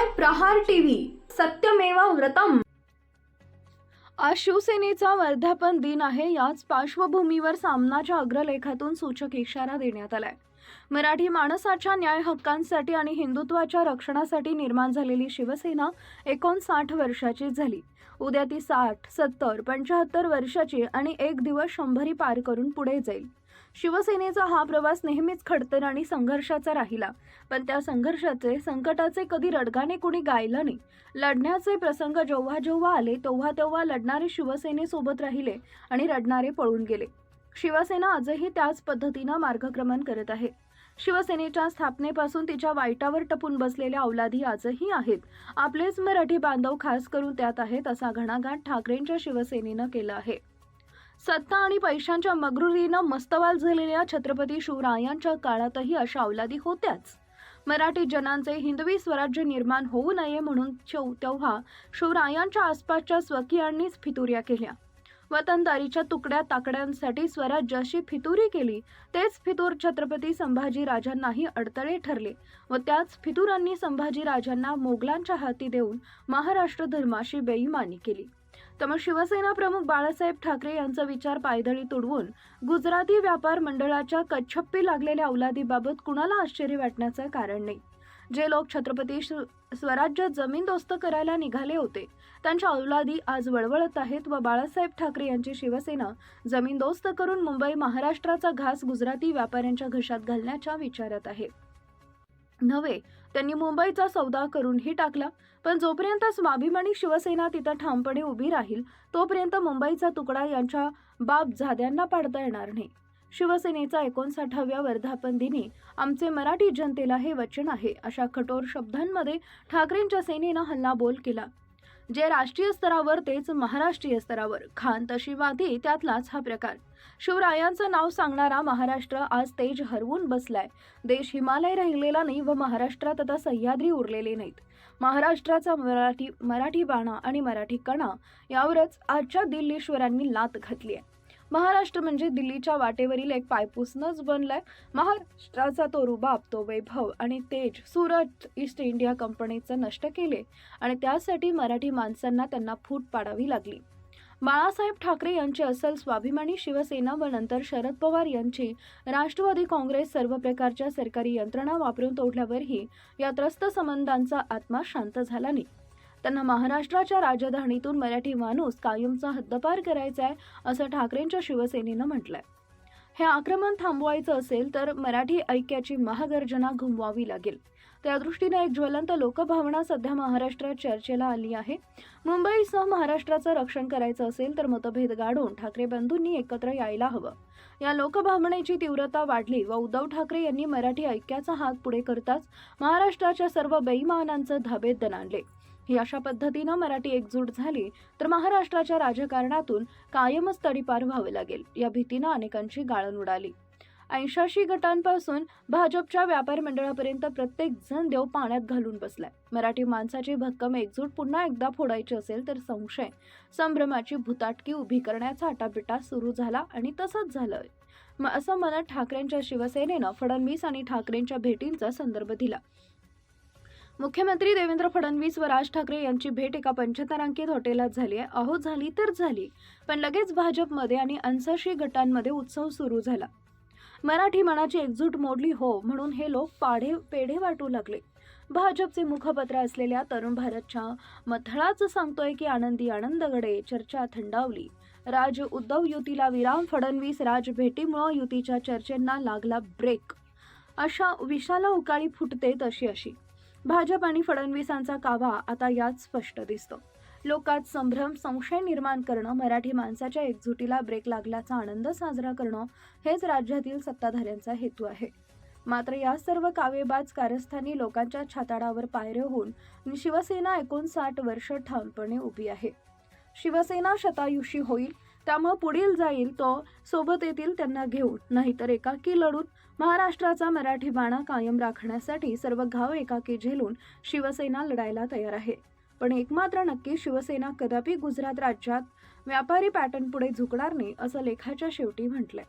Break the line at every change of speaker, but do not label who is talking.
पाहताय प्रहार टीव्ही. सत्यमेवा व्रतम. आज शिवसेनेचा वर्धापन दिन आहे. याच पार्श्वभूमीवर सामनाच्या अग्रलेखातून सूचक इशारा देण्यात आलाय. मराठी माणसाच्या न्याय हक्कांसाठी आणि हिंदुत्वाच्या रक्षणासाठी निर्माण झालेली शिवसेना एकोणसाठ वर्षाची झाली. उद्या ती साठ सत्तर पंच्याहत्तर वर्षाची आणि एक दिवस शंभरी पार करून पुढे जाईल. शिवसेनेचा हा प्रवास नेहमीच खडतर आणि संघर्षाचा राहिला. पण त्या संघर्षाचे संकटाचे कधी रडगाणे कुणी गायलं नाही. लढण्याचे प्रसंग जेव्हा जेव्हा आले तेव्हा तेव्हा लढणारे शिवसेनेसोबत राहिले आणि रडणारे पळून गेले. शिवसेना आजही त्याच पद्धतीनं मार्गक्रमण करत आहे. शिवसेनेच्या स्थापनेपासून तिच्या वाईटावर टपून बसलेल्या अवलादी आजही आहेत. आपलेच मराठी बांधव खास करून त्यात आहेत असा घणाघाट ठाकरेंच्या शिवसेनेनं केला आहे. सत्ता आणि पैशांच्या मगरुरीनं मस्तवाल झालेल्या छत्रपती शिवरायांच्या काळातही अशा अवलादी होत्याच. मराठी जनांचे हिंदवी स्वराज्य निर्माण होऊ नये म्हणून तेव्हा शिवरायांच्या आसपासच्या स्वकीयांनीच फितुऱ्या केल्या. वतनदारीच्या तुकड्या ताकड्यांसाठी स्वराज्याशी फितुरी केली तेच फितूर छत्रपती संभाजी राजांनाही अडथळे ठरले व त्याच फितुरांनी संभाजी राजांना मोगलांच्या हाती देऊन महाराष्ट्र धर्माशी बेईमानी केली. त्यामुळे शिवसेना प्रमुख बाळासाहेब ठाकरे यांचा विचार पायदळी तुडवून गुजराती व्यापार मंडळाच्या कच्छप्पी लागलेल्या अवलादीबाबत कुणाला आश्चर्य वाटण्याचं कारण नाही. जे लोक छत्रपती श- स्वराज्य जमीनदोस्त करायला निघाले होते त्यांच्या औलादी आज वळवळत आहेत व बाळासाहेब ठाकरे यांची शिवसेना जमीनदोस्त करून मुंबई महाराष्ट्राचा घास गुजराती व्यापाऱ्यांच्या घशात घालण्याच्या विचारात आहे. नव्हे त्यांनी मुंबईचा सौदा करूनही टाकला पण जोपर्यंत स्वाभिमानी शिवसेना तिथं ठामपणे उभी राहील तोपर्यंत मुंबईचा तुकडा यांच्या बाप झाद्यांना पाडता येणार नाही. शिवसेनेचा एकोणसाठाव्या वर्धापन दिनी आमचे मराठी जनतेला हे वचन आहे अशा कठोर शब्दांमध्ये ठाकरेंच्या सेनेनं हल्लाबोल केला. जे राष्ट्रीय स्तरावर तेच महाराष्ट्रीय स्तरावर. खान तशी वादी त्यातलाच हा प्रकार. शिवरायांचं नाव सांगणारा महाराष्ट्र आज तेज हरवून बसलाय. देश हिमालय राहिलेला नाही व महाराष्ट्रात आता सह्याद्री उरलेले नाहीत. महाराष्ट्राचा मराठी मराठी बाणा आणि मराठी कणा यावरच आजच्या दिल्लीश्वरांनी लात घातली आहे महाराष्ट्र म्हणजे दिल्लीच्या वाटेवरील एक पायपूसनच बनलाय. महाराष्ट्राचा तो रुबाब तो वैभव आणि तेज सुरत ईस्ट इंडिया कंपनीचं नष्ट केले आणि त्यासाठी मराठी माणसांना त्यांना फूट पाडावी लागली. बाळासाहेब ठाकरे यांची असल स्वाभिमानी शिवसेना व नंतर शरद पवार यांची राष्ट्रवादी काँग्रेस सर्व प्रकारच्या सरकारी यंत्रणा वापरून तोडल्यावरही या त्रस्त संबंधांचा आत्मा शांत झाला नाही. त्यांना महाराष्ट्राच्या राजधानीतून मराठी माणूस कायमचा हद्दपार करायचा आहे असं ठाकरेंच्या शिवसेनेनं म्हटलंय. हे आक्रमण थांबवायचं असेल तर मराठी ऐक्याची महागर्जना घुमवावी लागेल. त्या दृष्टीने एक ज्वलंत लोकभावना सध्या महाराष्ट्रात चर्चेला आली आहे. मुंबईसह महाराष्ट्राचं रक्षण करायचं असेल तर मतभेद गाडून ठाकरे बंधूंनी एकत्र यायला हवं. या लोकभावनेची तीव्रता वाढली व उद्धव ठाकरे यांनी मराठी ऐक्याचा हात पुढे करताच महाराष्ट्राच्या सर्व बेईमानांचं धाबेत दणाणले. ही अशा पद्धतीनं मराठी एकजूट झाली तर महाराष्ट्राच्या राजकारणातून कायमच तडीपार व्हावे लागेल या भीतीनं अनेकांची गाळण उडाली. ऐंशाशी गटांपासून भाजपच्या व्यापार मंडळापर्यंत प्रत्येक जण देव पाण्यात घालून बसलाय. मराठी माणसाची भक्कम एकजूट पुन्हा एकदा फोडायची असेल तर संशय. संभ्रमाची भुताटकी उभी करण्याचा आटापिटा सुरू झाला आणि तसंच झालं म असं म्हणत ठाकरेंच्या शिवसेनेनं फडणवीस आणि ठाकरेंच्या भेटींचा संदर्भ दिला. मुख्यमंत्री देवेंद्र फडणवीस व राज ठाकरे यांची भेट एका पंचतारांकित हॉटेलात झाली आहे. अहो झाली तर झाली. पण लगेच भाजपमध्ये आणि अंसाशी गटांमध्ये उत्सव सुरू झाला. मराठी मनाची एकजूट मोडली हो म्हणून हे लोक पाढे पेढे वाटू लागले. भाजपचे मुखपत्र असलेल्या तरुण भारतच्या मथळाच सांगतोय की आनंदी आनंदगडे चर्चा थंडावली. राज उद्धव युतीला विराम फडणवीस राज भेटीमुळं युतीच्या चर्चेंना लागला ब्रेक. अशा विशाला उकाळी फुटते तशी अशी. भाजप आणि फडणवीसांचा कावा आता यात स्पष्ट दिसतो. लोकात संभ्रम संशय निर्माण करणं मराठी माणसाच्या एकजुटीला ब्रेक लागल्याचा आनंद साजरा करणं हेच राज्यातील सत्ताधाऱ्यांचा हेतू आहे. मात्र या सर्व कावेबाज कारस्थानी लोकांच्या छाताडावर पायऱ्या होऊन शिवसेना एकोणसाठ वर्ष ठामपणे उभी आहे. शिवसेना शतायुषी होईल त्यामुळे पुढील जाईल तो सोबत येतील त्यांना घेऊन. नाहीतर एकाकी लढून महाराष्ट्राचा मराठी बाणा कायम राखण्यासाठी सर्व गाव एकाकी झेलून शिवसेना लढायला तयार आहे. पण एक मात्र नक्की शिवसेना कदापि गुजरात राज्यात व्यापारी पॅटर्न पुढे झुकणार नाही असं लेखाच्या शेवटी म्हटलंय.